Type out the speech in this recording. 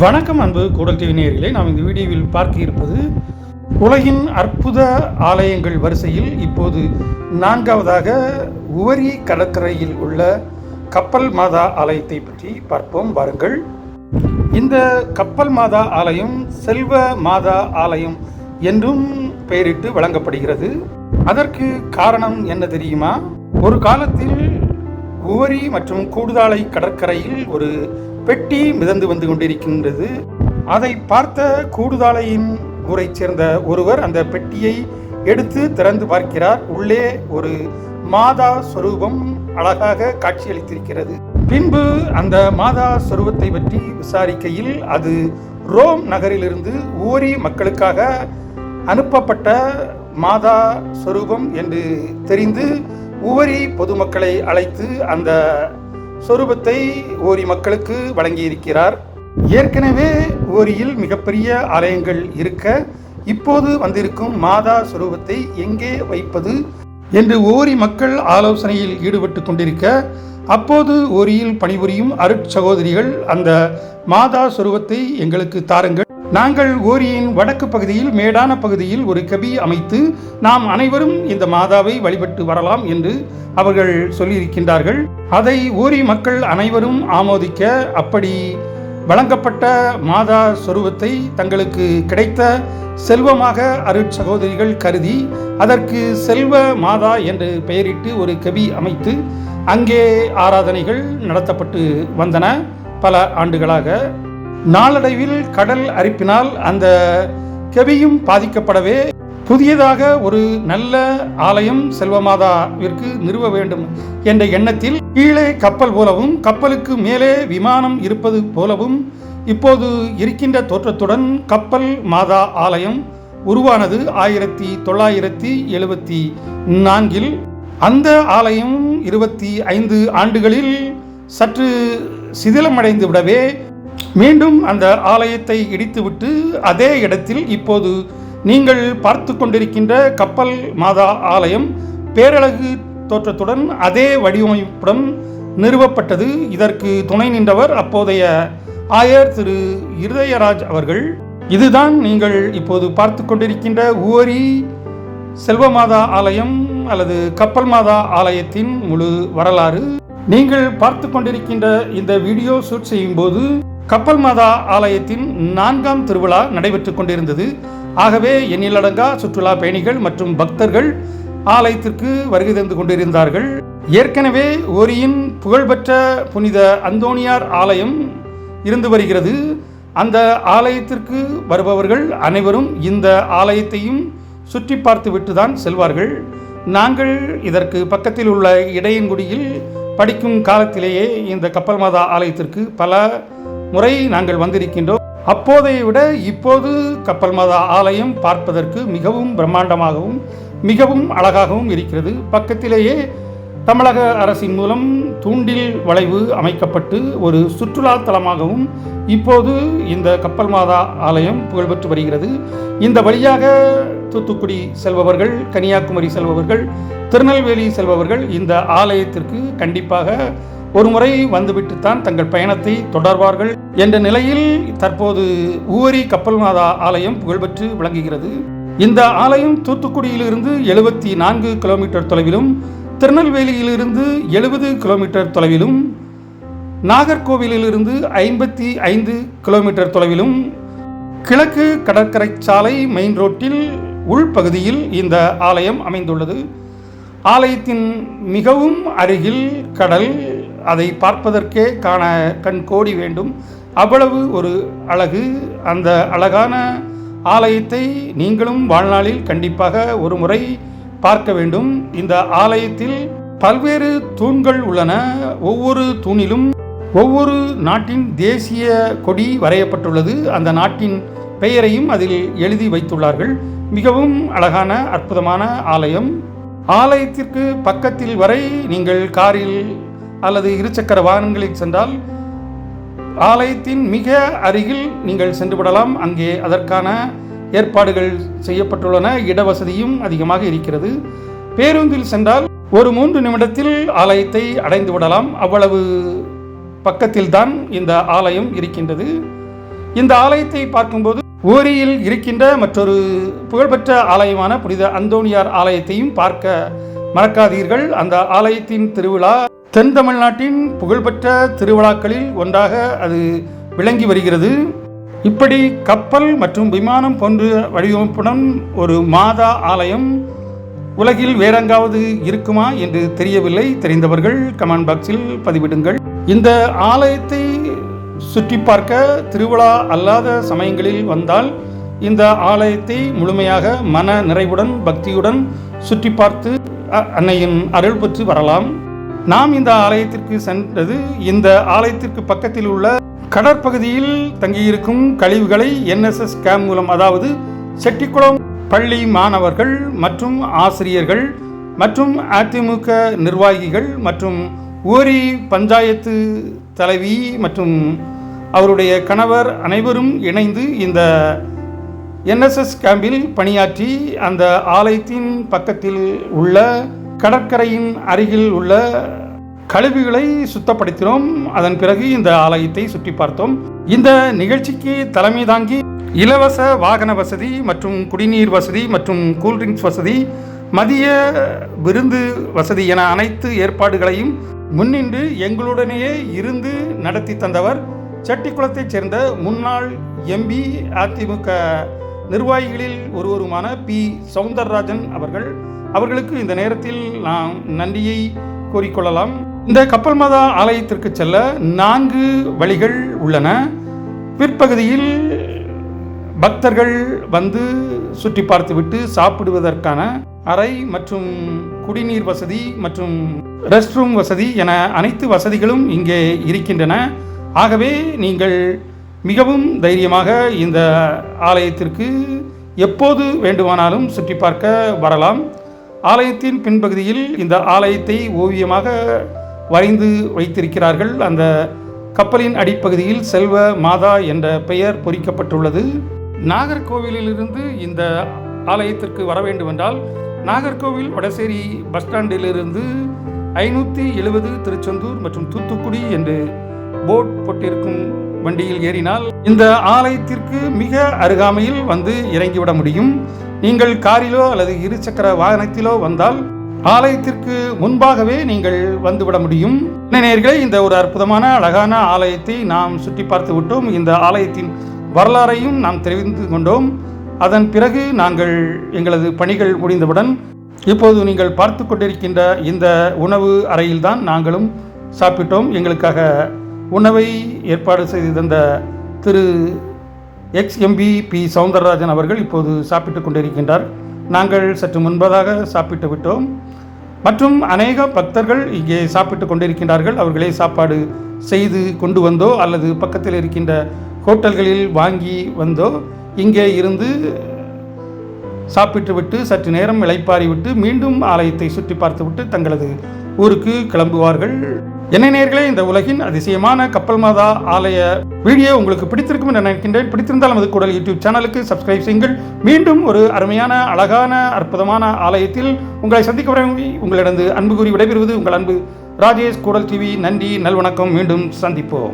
வணக்கம் அன்பு கூடல் டிவி நேயர்களே. நாம் இந்த வீடியோவில் பார்க்க இருப்பது உலகின் அற்புத ஆலயங்கள் வரிசையில் இப்போது நான்காவதாக உவரி கடற்கரையில் உள்ள கப்பல் மாதா ஆலயத்தை பற்றி பார்ப்போம். வாருங்கள். இந்த கப்பல் மாதா ஆலயம் செல்வ மாதா ஆலயம் என்றும் பெயரிட்டு வழங்கப்படுகிறது. அதற்கு காரணம் என்ன தெரியுமா? ஒரு காலத்தில் ஊரி மற்றும் கூடுதாலை கடற்கரையில் ஒரு பெட்டி மிதந்து வந்து கொண்டிருக்கின்றது. அதை பார்த்த கூடுதாலையின் ஊரைச் சேர்ந்த ஒருவர் அந்த பெட்டியை எடுத்து திறந்து பார்க்கிறார். உள்ளே ஒரு மாதா சொரூபம் அழகாக காட்சியளித்திருக்கிறது. பின்பு அந்த மாதா சொரூபத்தை பற்றி விசாரிக்கையில் அது ரோம் நகரிலிருந்து ஊரி மக்களுக்காக அனுப்பப்பட்ட மாதா சொரூபம் என்று தெரிந்து உவரி பொதுமக்களை அழைத்து அந்த சொரூபத்தை ஓரி மக்களுக்கு வழங்கியிருக்கிறார். ஏற்கனவே ஓரியில் மிகப்பெரிய ஆலயங்கள் இருக்க இப்போது வந்திருக்கும் மாதா சொரூபத்தை எங்கே வைப்பது என்று ஓரி மக்கள் ஆலோசனையில் ஈடுபட்டு கொண்டிருக்க அப்போது ஓரியில் பணிபுரியும் அருட்சகோதரிகள் அந்த மாதா சொரூபத்தை எங்களுக்கு தாருங்கள். நாங்கள் ஓரியின் வடக்கு பகுதியில் மேடான பகுதியில் ஒரு கபி அமைத்து நாம் அனைவரும் இந்த மாதாவை வழிபட்டு வரலாம் என்று அவர்கள் சொல்லியிருக்கின்றார்கள். அதை ஓரி மக்கள் அனைவரும் ஆமோதிக்க அப்படி வழங்கப்பட்ட மாதா சொருவத்தை தங்களுக்கு கிடைத்த செல்வமாக அருட்சகோதரிகள் கருதி அதற்கு செல்வ மாதா என்று பெயரிட்டு ஒரு கவி அமைத்து அங்கே ஆராதனைகள் நடத்தப்பட்டு வந்தன. பல ஆண்டுகளாக நாளடைவில் கடல் அரிப்பினால் அந்த கெபியும் பாதிக்கப்படவே புதியதாக ஒரு நல்ல ஆலயம் செல்வமாதாவிற்கு நிறுவ வேண்டும் என்ற எண்ணத்தில் கீழே கப்பல் போலவும் கப்பலுக்கு மேலே விமானம் இருப்பது போலவும் இப்போது இருக்கின்ற தோற்றத்துடன் கப்பல் மாதா ஆலயம் உருவானது ஆயிரத்தி தொள்ளாயிரத்தி எழுபத்தி நான்கில். அந்த ஆலயம் இருபத்தி ஐந்து ஆண்டுகளில் சற்று சிதிலமடைந்து விடவே மீண்டும் அந்த ஆலயத்தை இடித்துவிட்டு அதே இடத்தில் இப்போது நீங்கள் பார்த்து கொண்டிருக்கின்ற கப்பல் மாதா ஆலயம் பேரழகு தோற்றத்துடன் அதே வடிவமைப்புடன் நிறுவப்பட்டது. இதற்கு துணை நின்றவர் அப்போதைய ஆயர் திரு இருதயராஜ் அவர்கள். இதுதான் நீங்கள் இப்போது பார்த்து கொண்டிருக்கின்ற ஊரி செல்வமாதா ஆலயம் அல்லது கப்பல் மாதா ஆலயத்தின் முழு வரலாறு. நீங்கள் பார்த்து கொண்டிருக்கின்ற இந்த வீடியோ ஷூட் செய்யும் போது கப்பல் மாதா ஆலயத்தின் நான்காம் திருவிழா நடைபெற்றுக் கொண்டிருந்தது. ஆகவே எண்ணிலடங்கா சுற்றுலா பயணிகள் மற்றும் பக்தர்கள் ஆலயத்திற்கு வருகை தந்து கொண்டிருந்தார்கள். ஏற்கனவே ஒரியின் புகழ்பெற்ற புனித அந்தோனியார் ஆலயம் இருந்து வருகிறது. அந்த ஆலயத்திற்கு வருபவர்கள் அனைவரும் இந்த ஆலயத்தையும் சுற்றி பார்த்துவிட்டு தான் செல்வார்கள். நாங்கள் இதற்கு பக்கத்தில் உள்ள இடையன்குடியில் படிக்கும் காலத்திலேயே இந்த கப்பல் மாதா ஆலயத்திற்கு பல முறை நாங்கள் வந்திருக்கின்றோம். அப்போதைய விட இப்போது கப்பல் மாதா ஆலயம் பார்ப்பதற்கு மிகவும் பிரம்மாண்டமாகவும் மிகவும் அழகாகவும் இருக்கிறது. பக்கத்திலேயே தமிழக அரசின் மூலம் தூண்டில் வளைவு அமைக்கப்பட்டு ஒரு சுற்றுலா தலமாகவும் இப்போது இந்த கப்பல் மாதா ஆலயம் புகழ்பெற்று வருகிறது. இந்த வழியாக தூத்துக்குடி செல்பவர்கள் கன்னியாகுமரி செல்பவர்கள் திருநெல்வேலி செல்பவர்கள் இந்த ஆலயத்திற்கு கண்டிப்பாக ஒரு முறை வந்துவிட்டுத்தான் தங்கள் பயணத்தை தொடர்வார்கள். என்ற நிலையில் தற்போது ஊவரி கப்பல்நாதா ஆலயம் புகழ்பெற்று விளங்குகிறது. இந்த ஆலயம் தூத்துக்குடியிலிருந்து எழுபத்தி நான்கு கிலோமீட்டர் தொலைவிலும் திருநெல்வேலியிலிருந்து எழுபது கிலோமீட்டர் தொலைவிலும் நாகர்கோவிலிலிருந்து ஐம்பத்தி ஐந்து கிலோமீட்டர் தொலைவிலும் கிழக்கு கடற்கரை சாலை மெயின் ரோட்டில் உள்பகுதியில் இந்த ஆலயம் அமைந்துள்ளது. ஆலயத்தின் மிகவும் அருகில் கடல் அதை பார்ப்பதற்கே காண கண் கோடி வேண்டும். அவ்வளவு ஒரு அழகு. அந்த அழகான ஆலயத்தை நீங்களும் வாழ்நாளில் கண்டிப்பாக ஒரு முறை பார்க்க வேண்டும். இந்த ஆலயத்தில் பல்வேறு தூண்கள் உள்ளன. ஒவ்வொரு தூணிலும் ஒவ்வொரு நாட்டின் தேசிய கொடி வரையப்பட்டுள்ளது. அந்த நாட்டின் பெயரையும் அதில் எழுதி வைத்துள்ளார்கள். மிகவும் அழகான அற்புதமான ஆலயம். ஆலயத்திற்கு பக்கத்தில் வரை நீங்கள் காரில் அல்லது இருசக்கர வாகனங்களில் சென்றால் ஆலயத்தின் மிக அருகில் நீங்கள் சென்று விடலாம் அங்கே அதற்கான ஏற்பாடுகள் செய்யப்பட்டுள்ளன. இடவசதியும் அதிகமாக இருக்கிறது. பேருந்தில் சென்றால் ஒரு மூன்று நிமிடத்தில் ஆலயத்தை அடைந்து விடலாம் அவ்வளவு பக்கத்தில்தான் இந்த ஆலயம் இருக்கின்றது. இந்த ஆலயத்தை பார்க்கும்போது ஓரியில் இருக்கின்ற மற்றொரு புகழ்பெற்ற ஆலயமான புனித அந்தோனியார் ஆலயத்தையும் பார்க்க மறக்காதீர்கள். அந்த ஆலயத்தின் திருவிழா தென் தமிழ்நாட்டின் புகழ்பெற்ற திருவிழாக்களில் ஒன்றாக அது விளங்கி வருகிறது. இப்படி கப்பல் மற்றும் விமானம் போன்ற வடிவமைப்புடன் ஒரு மாதா ஆலயம் உலகில் வேறெங்காவது இருக்குமா என்று தெரியவில்லை. தெரிந்தவர்கள் கமெண்ட் பாக்ஸில் பதிவிடுங்கள். இந்த ஆலயத்தை சுற்றி பார்க்க திருவிழா அல்லாத சமயங்களில் வந்தால் இந்த ஆலயத்தை முழுமையாக மன நிறைவுடன் பக்தியுடன் சுற்றி பார்த்து அன்னையின் அருள் பெற்று வரலாம். நாம் இந்த ஆலயத்திற்கு சென்றது. இந்த ஆலயத்திற்கு பக்கத்தில் உள்ள கடற்பகுதியில் தங்கியிருக்கும் கழிவுகளை என்எஸ்எஸ் கேம் மூலம் அதாவது செட்டிக்குளம் பள்ளி மாணவர்கள் மற்றும் ஆசிரியர்கள் மற்றும் அதிமுக நிர்வாகிகள் மற்றும் ஓரி பஞ்சாயத்து தலைவி மற்றும் அவருடைய கணவர் அனைவரும் இணைந்து இந்த என்எஸ்எஸ் கேம்பில் பணியாற்றி அந்த ஆலயத்தின் பக்கத்தில் உள்ள கடற்கரையின் அருகில் உள்ள கழிவுகளை சுத்தப்படுத்தினோம். அதன் பிறகு இந்த ஆலயத்தை சுற்றி பார்த்தோம். இந்த நிகழ்ச்சிக்கு தலைமை தாங்கி இலவச வாகன வசதி மற்றும் குடிநீர் வசதி மற்றும் கூல்ட்ரிங்க்ஸ் வசதி மதிய விருந்து வசதி என அனைத்து ஏற்பாடுகளையும் முன்னின்று எங்களுடனேயே இருந்து நடத்தி தந்தவர் செட்டிக்குளத்தைச் சேர்ந்த முன்னாள் எம்பி அதிமுக நிர்வாகிகளில் ஒருவருமான பி. சவுந்தரராஜன் அவர்கள். அவர்களுக்கு இந்த நேரத்தில் நாம் நன்றியை கூறிக்கொள்ளலாம் இந்த கப்பல் மாதா ஆலயத்திற்கு செல்ல நான்கு வழிகள் உள்ளன. பிற்பகுதியில் பக்தர்கள் வந்து சுற்றி பார்த்துவிட்டு சாப்பிடுவதற்கான அறை மற்றும் குடிநீர் வசதி மற்றும் ரெஸ்ட் ரூம் வசதி என அனைத்து வசதிகளும் இங்கே இருக்கின்றன. ஆகவே நீங்கள் மிகவும் தைரியமாக இந்த ஆலயத்திற்கு எப்போது வேண்டுமானாலும் சுற்றி பார்க்க வரலாம். ஆலயத்தின் பின்பகுதியில் இந்த ஆலயத்தை ஓவியமாக வரைந்து வைத்திருக்கிறார்கள். அந்த கப்பலின் அடிப்பகுதியில் செல்வ மாதா என்ற பெயர் பொறிக்கப்பட்டுள்ளது. நாகர்கோவிலிலிருந்து இந்த ஆலயத்திற்கு வர வேண்டுமென்றால் நாகர்கோவில் வடசேரி பஸ் ஸ்டாண்டிலிருந்து ஐநூற்றி எழுபது திருச்செந்தூர் மற்றும் தூத்துக்குடி என்று போட் போட்டிருக்கும் வண்டியில் ஏறினால் இந்த ஆலயத்திற்கு மிக அருகாமையில் வந்து இறங்கிவிட முடியும். நீங்கள் காரிலோ அல்லது இருசக்கர வாகனத்திலோ வந்தால் ஆலயத்திற்கு முன்பாகவே நீங்கள் வந்துவிட முடியும். நேர்களே இந்த ஒரு அற்புதமான அழகான ஆலயத்தை நாம் சுற்றி பார்த்து விட்டோம். இந்த ஆலயத்தின் வரலாறையும் நாம் தெரிவித்து கொண்டோம். அதன் பிறகு நாங்கள் எங்களது பணிகள் முடிந்தவுடன் இப்போது நீங்கள் பார்த்து கொண்டிருக்கின்ற இந்த உணவு அறையில்தான் நாங்களும் சாப்பிட்டோம். எங்களுக்காக உணவை ஏற்பாடு செய்து தந்த Thiru ex MP P Soundararajan அவர்கள் இப்போது சாப்பிட்டு கொண்டிருக்கின்றார். நாங்கள் சற்று முன்பதாக சாப்பிட்டு விட்டோம். மற்றும் அநேக பக்தர்கள் இங்கே சாப்பிட்டு கொண்டிருக்கின்றார்கள். அவர்களே சாப்பாடு செய்து கொண்டு வந்தோ அல்லது பக்கத்தில் இருக்கின்ற ஹோட்டல்களில் வாங்கி வந்தோ இங்கே இருந்து சாப்பிட்டுவிட்டு சற்று நேரம் இளைப்பாறிவிட்டு மீண்டும் ஆலயத்தை சுற்றி பார்த்துவிட்டு தங்களது ஊருக்கு கிளம்புவார்கள். என்ன நேர்களே இந்த உலகின் அதிசயமான கப்பல் மாதா ஆலய வீடியோ உங்களுக்கு பிடித்திருக்கும் என்று நினைக்கின்றேன். பிடித்திருந்தால் நமது கூடல் யூடியூப் சேனலுக்கு சப்ஸ்கிரைப் செய்யுங்கள். மீண்டும் ஒரு அருமையான அழகான அற்புதமான ஆலயத்தில் உங்களை சந்திக்க வரை உங்களிடம் அன்பு கூறி விடைபெறுவது உங்கள் அன்பு ராஜேஷ் கூடல் டிவி நன்றி நல்வணக்கம். மீண்டும் சந்திப்போம்.